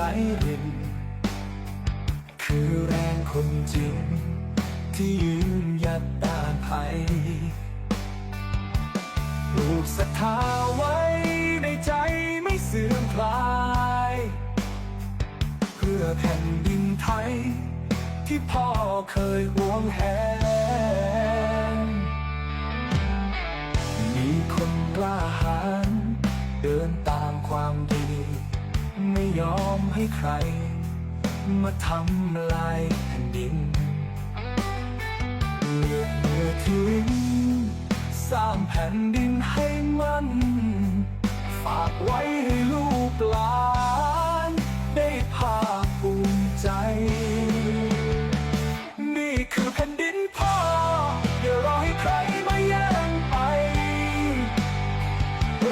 ริน คือแรงคนจริง ที่ยืนหยัดต้านภัยปลูกศรัทธาไว้ในใจไม่เสื่อมคลาย เพื่อแผ่นดินไทย ที่พ่อเคยหวงแหนมีคนกล้าหาญเดินตามความดี ยอมให้ใคร มาทำลายแผ่นดินเลือดเนื้อทิ้งสร้างแผ่นดินให้มันฝากไว้ให้ลูกหลานได้ภาคภูมิใจ นี่คือแผ่นดินพ่ออย่ารอให้ใครมาแย่งไป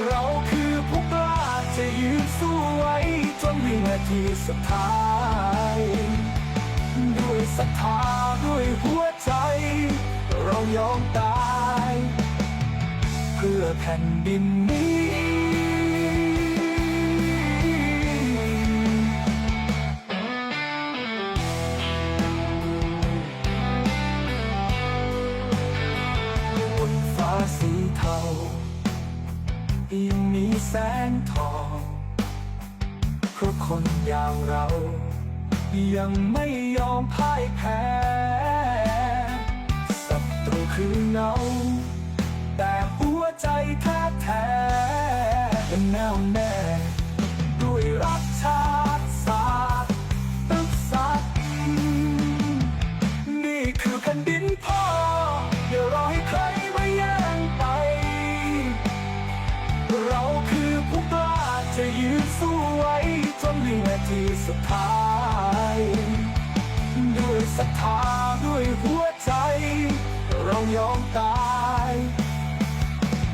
เราคือผู้กล้าจะยืนสู้ ว้จนวินาทีสุดท้าย ด้วยศรัทธาด้วยหัวใจ เรายอมตาย เพื่อแผ่นดินนี้บนฟ้าสีเทายังมีแสงทอง คนอย่างเรา ยังไม่ยอมพ่ายแพ้ศัตรูคือเงาแต่หัวใจแท้แท้แน่วแน่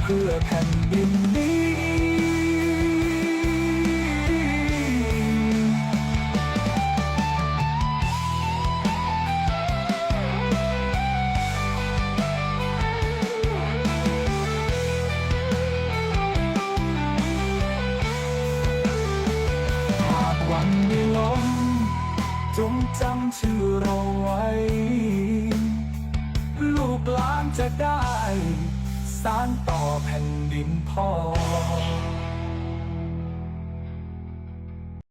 เพื่อแผ่นดินนี้ หากวันมีลมจงจำชื่อเราไว้ ลูกหลานจะได้ สานต่อแผ่นดินพ่อ